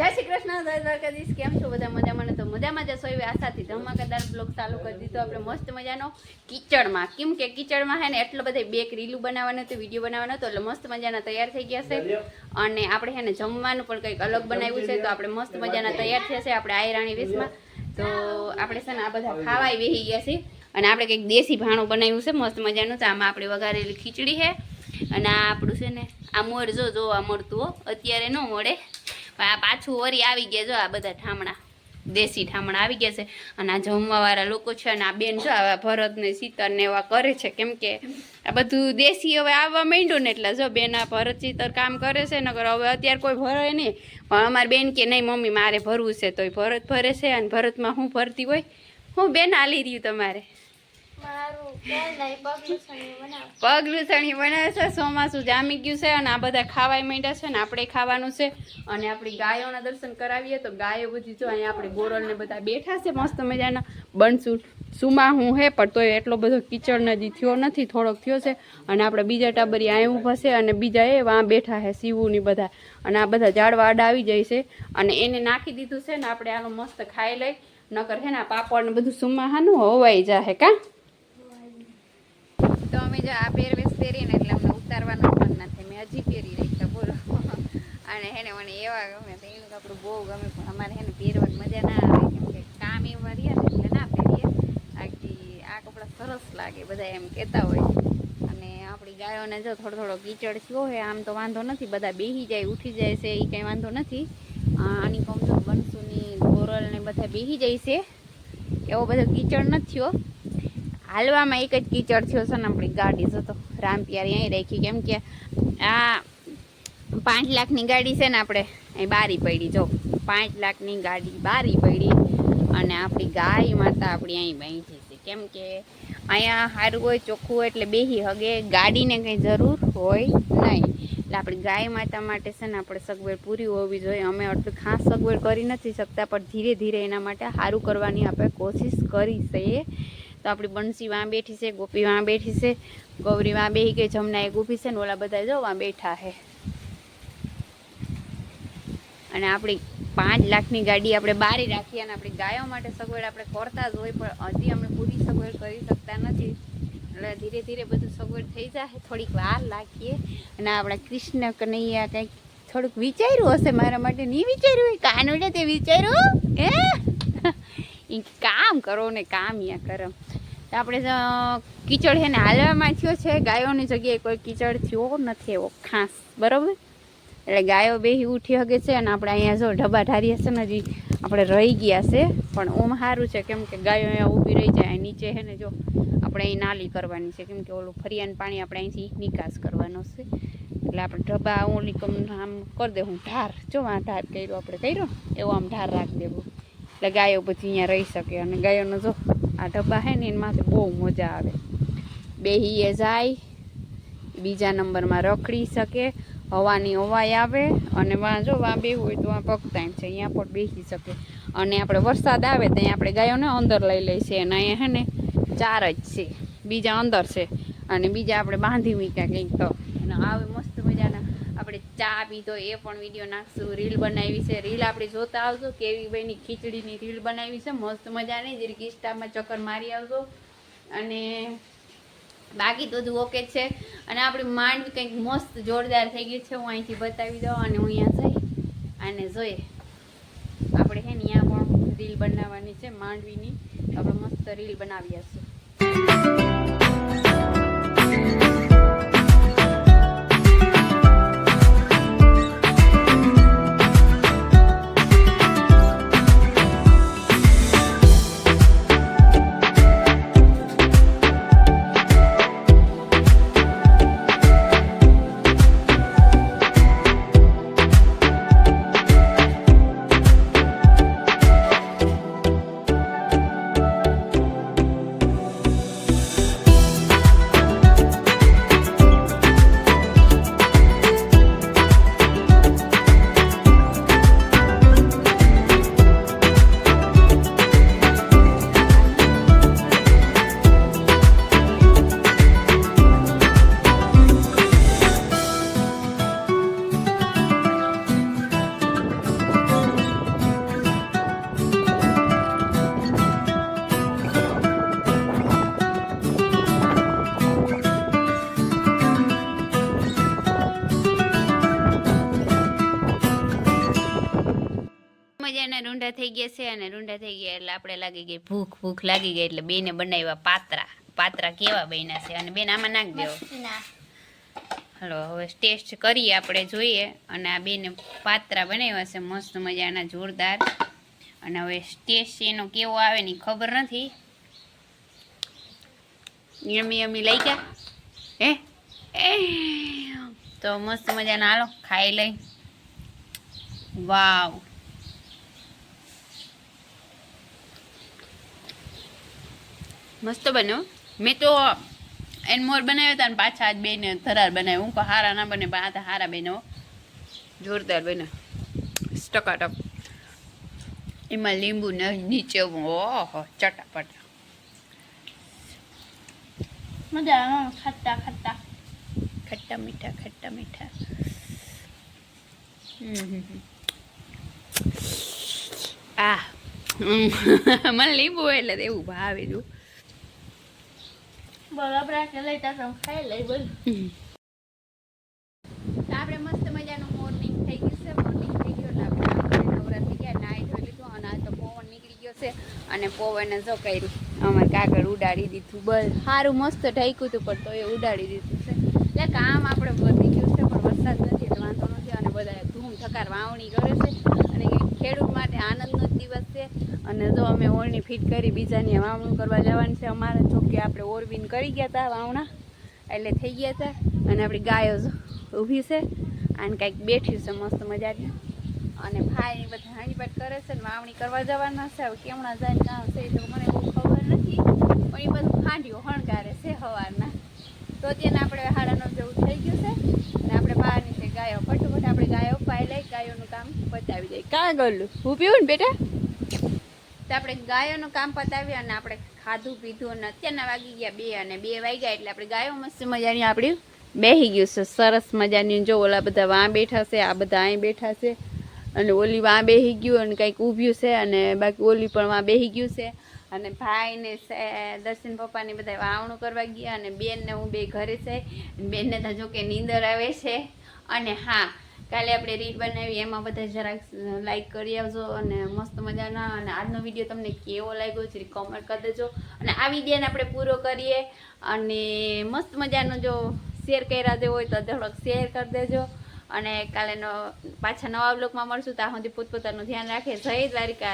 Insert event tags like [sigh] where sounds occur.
જય શ્રી કૃષ્ણ, જય દ્વારકાધીશ. કેમ છો બધા? મજામાં ને? તો મજામાં જશો એવી આશાથી. ધમાકેદાર બ્લોગ ચાલુ કરી દીધો. આપણે મસ્ત મજાનો કિચડમાં. કેમ કે કિચડમાં હે ને એટલો બધે બેક રીલું બનાવવાનું હતું વીડિયો બનાવવાનો હતો, એટલે મસ્ત મજાના તૈયાર થઈ ગયા છે. અને આપણે હે ને જમવાનું પણ કંઈક અલગ બનાવ્યું છે, તો આપણે મસ્ત મજાના તૈયાર થયા છે આપણે આયરાણી વેશમાં. તો આપણે છે ને આ બધા ખાવાય વેહી ગયા છે. અને આપણે કંઈક દેશી ભાણું બનાવ્યું છે, મસ્ત મજાનું. તો આમાં આપણે વઘારેલી ખીચડી છે. અને આ આપણું છે ને, આ મોર જો જોવા મળતું અત્યારે ન મળે. પણ આ પાછું વરી આવી ગયા જો આ બધા ઠામણા, દેશી ઠામણા આવી ગયા છે. અને આ જમવાવાળા લોકો છે અને આ બેન જો આવા ભરત ને શીતર ને એવા કરે છે, કેમ કે આ બધું દેશી હવે આવવા માંડ્યું ને એટલે જો બેન આ ભરત ચિતર કામ કરે છે નગર હવે અત્યારે કોઈ ભરે નહીં. પણ અમારી બેન કે નહીં, મમ્મી, મારે ભરવું છે તોય ભરત ભરે છે અને ભરતમાં હું ભરતી હોય? હું બેન આલી રહ્યું તમારે? પગ લૂસણી બનાવે છે, ચોમાસું જામી ગયું છે અને આ બધા ખાવાય માંડ્યા છે ને આપણે ખાવાનું છે. અને આપણી ગાયોના દર્શન કરાવીએ તો ગાયો બધી જો અહીંયા આપણે ગોરલ ને બધા બેઠા છે, મસ્ત મજાના. બનશું સુમા હું હે પણ તોય એટલો બધો કિચડ નદી થયો નથી, થોડોક થયો છે. અને આપણે બીજા ટાબરી અહીંયા ઊભા છે અને બીજા એ વાં બેઠા છે સીવું ની બધા. અને આ બધા ઝાડવા આડા આવી જાય છે. અને એને નાખી દીધું છે ને આપણે આનું મસ્ત ખાઈ લઈ. નકર હે ને પાપડ ને બધું સુમા હાનું હોવાઈ જાહે, કા? જો આ પહેરવેશ પહેરીને એટલે અમને ઉતારવાનું પણ નથી. મેં હજી પહેરી રહી તો બોલો. અને હેને મને એવા ગમે, તો એનું કપડું બહુ ગમે, પણ અમારે હેને પહેરવાની મજા ના આવે. કેમ કે કામ એવા રહ્યા ને એટલે ના પહેરીએ. બાકી આ કપડાં સરસ લાગે, બધા એમ કહેતા હોય. અને આપણી ગાયોને જો થોડો થોડો કીચડ થયો હોય, આમ તો વાંધો નથી, બધા બેહી જાય, ઉઠી જાય છે એ કંઈ વાંધો નથી. આની કમજોર બનસુની ગોરલ ને બધા બેહી જાય છે. એવો બધો કીચડ નથી થયો. હાલવામાં એક જ કીચડ થયો છે ને આપણી ગાડી જતો રામ પ્યારી અહીં રાખી. કેમ કે આ પાંચ લાખની ગાડી છે ને આપણે, અહીં બારી પડી. જો, પાંચ લાખની ગાડી બારી પડી અને આપણી ગાય માતા આપણી અહીં બાંધી છે. કેમ કે અહીંયા સારું હોય, ચોખ્ખું હોય એટલે બેહી હગે. ગાડીને કંઈ જરૂર હોય નહીં. એટલે આપણી ગાય માતા માટે છે ને આપણે સગવડ પૂરી હોવી જોઈએ. અમે આટલું ખાસ સગવડ કરી નથી શકતા, પણ ધીરે ધીરે એના માટે સારું કરવાની આપણે કોશિશ કરી છે. તો આપણી બંસી વાં બેઠી છે, ગોપી વાં બેઠી છે, ગૌરી વાં બેહી ગઈ જમના એક ઊભી છે ને ઓલા બધા જો વાં બેઠા છે. અને આપણી પાંચ લાખની ગાડી આપણે બારી રાખીએ અને આપણી ગાયો માટે સગવડ આપણે કરતા જ હોય, પણ હજી અમે પૂરી સગવડ કરી શકતા નથી. એટલે ધીરે ધીરે બધું સગવડ થઈ જાય, થોડીક વાર લાગીએ. અને આપણા કૃષ્ણ કનૈયા કંઈક થોડુંક વિચાર્યું હશે મારા માટે, નહીં વિચાર્યું? એ કાનોડે તે વિચાર્યું, હે? ઈ કામ કરો ને કામ યા કરો. તો આપણે કિચડ છે ને હાલવામાં થયો છે. ગાયોની જગ્યાએ કોઈ કીચડ થયો નથી એવો ખાસ, બરાબર? એટલે ગાયો બેહી ઉઠી હગે છે અને આપણે અહીંયા જો ઢબા ઢારી છે ને હજી આપણે રહી ગયા છે. પણ ઓમ સારું છે કેમ કે ગાયો અહીંયા ઊભી રહી જાય. નીચે છે ને જો આપણે અહીં નાલી કરવાની છે. કેમ કે ઓલું ફરિયાન પાણી આપણે અહીંથી નિકાસ કરવાનો છે. એટલે આપણે ઢબા ઓલી આમ કરી દેવું ઢાર. જો આ ઢાર કર્યો આપણે કર્યો, એવો આમ ઢાર રાખી દેવું. એટલે ગાયો પછી અહીંયા રહી શકે અને ગાયોનો જો આ ડબ્બા હે ને એમાંથી બહુ મજા આવે. બેહીએ જાય, બીજા નંબરમાં રખડી શકે, હવાની હવાય આવે અને વાં જો વાં બે હોય તો આ પગતાણ છે, અહીંયા પણ બેસી શકે. અને આપણે વરસાદ આવે તો અહીંયા આપણે ગાયોને અંદર લઈ લઈએ છીએ અને અહીંયા હે ને ચાર જ છે, બીજા અંદર છે અને બીજા આપણે બાંધી મૂક્યા કંઈક તો. અને આવે ચા પીધો એ પણ વીડિયો નાખશું. રીલ બનાવી છે. રીલ આપણે જોતા આવજો કેવી ભાઈની ખીચડીની રીલ બનાવી છે. મસ્ત મજાની જરીક ઇન્સ્ટામાં ચક્કર મારી આવજો. અને બાકી બધું ઓકે છે. અને આપણી માંડ કંઈક મસ્ત જોરદાર થઈ ગયું છે. હું અહીંથી બતાવી દઉં અને હું અહીંયા જઈ અને જોઈએ. આપણે હે ને અહીંયા પણ રીલ બનાવવાની છે. માંડવીની. આપણે મસ્ત રીલ બનાવી હશું થઈ ગયા છે અને રૂંઢા થઈ ગયા એટલે આપણે લાગી ગઈ ભૂખ ભૂખ લાગી ગઈ એટલે બેને બનાવ્યા પાત્રા. પાત્રા કેવા બન્યા છે? અને બેન આમાં નાખ દેવો હલો હવે ટેસ્ટ કરીએ આપણે જોઈએ. અને આ બેને પાત્રા બનાવ્યા છે મસ્ત મજાના જોરદાર. અને હવે ટેસ્ટ એનો કેવો આવે ને ખબર નથી. યમી યમી લઈ ગયા હે? તો મસ્ત મજાના હાલો ખાઈ લઈ. વાવ. મસ્ત બન્યો મેં તો એન મોર બનાવ્યા હતા ને પાછા આજ બેને ધરાર બનાવ્યો. હું કહું, હારા ના બને પણ આ તો હારા બેનો જોરદાર બને. ટકાટક એમાં લીંબુ ન, નીચે ઓહો, ચટાપટ. મજા આવે ખાટા ખાટા. ખટ્ટા મીઠા ખટ્ટા મીઠા. આ. [laughs] મને લીંબુ એટલે એવું ભાવે જો. આપણે કે લઈ તા ખાઈ લઈ બોલ. આપણે મસ્ત મજાનું મોર્નિંગ થઈ ગયું છે મોર્નિંગ થઈ ગયું એટલે આપણે નવરા થઈ ગયા નાઈ ધોઈ લીધું અને તો પવન નીકળી ગયો છે અને પવને જો કર્યું અમારે કાગળ ઉડાડી દીધું બસ સારું મસ્ત ઢાંક્યું હતું પણ તો એ ઉડાડી દીધું છે. એટલે કામ આપણે વધી ગયું છે પણ વરસાદ નથી એટલે વાંધો નથી અને બધા ધૂમ થકાર વાવણી કરે છે. ખેડૂત માટે આનંદનો જ દિવસ છે. અને જો અમે ઓળણી ફીટ કરી બીજાની વાવણું કરવા જવાનું છે અમારે જોકે આપણે ઓરબીન કરી ગયા હતા વાવણા, એટલે થઈ ગયા હતા અને આપણી ગાયો ઊભી છે. અને કાંઈક બેઠી છે, મસ્ત મજાની અને ભાઈ બધા હાંડીપાટ કરે છે ને વાવણી કરવા જવાના છે. હવે કેમણા જાય કામ છે તો મને બહુ ખબર નથી. પણ એ બધું ખાંડીઓ હણગારે છે સવારના. તો તેને આપણે હાડાનો જેવું થઈ ગયું છે. અને આપણે બહારની છે ગાયો. ફટાફટ આપણે ગાયો પાઈ લઈ ગાયોનું કામ પતાવી દઈએ. કાં ગયું હું પીવું ને બેટા? તો આપણે ગાયોનું કામ પતાવી અને આપણે ખાધું પીધું અને અત્યારના વાગી ગયા બે અને બે વાગ્યા એટલે આપણે ગાયો મસ્ત મજાની આપણી બેહી ગયું છે. સરસ મજાની. જો ઓલા બધા વાં બેઠા છે, આ બધા અહીં બેઠા છે. અને ઓલી વાં બેહી ગયું અને કંઈક ઊભ્યું છે અને બાકી ઓલી પણ વાં બેહી ગયું છે. અને ભાઈને દર્શન પપ્પાને બધા વાવણું કરવા ગયા અને બેનને હું બે ઘરે છે. બેનને તો જો કે નીંદર આવે છે. અને હા, કાલે આપણે રીલ બનાવી, એમાં બધા જરાક લાઈક કરી આવજો અને મસ્ત મજાના. અને આજનો વીડિયો તમને કેવો લાગ્યો છે કોમેન્ટ કરી દેજો. અને આ વિડીયોને આપણે પૂરો કરીએ અને મસ્ત મજાનો જો શેર કર્યા દેવો હોય તો થોડોક શેર કરી દેજો. અને કાલે પાછા નવા બ્લોગમાં મળશું, ત્યાં સુધી પોતપોતાનું ધ્યાન રાખે. જય દ્વારિકા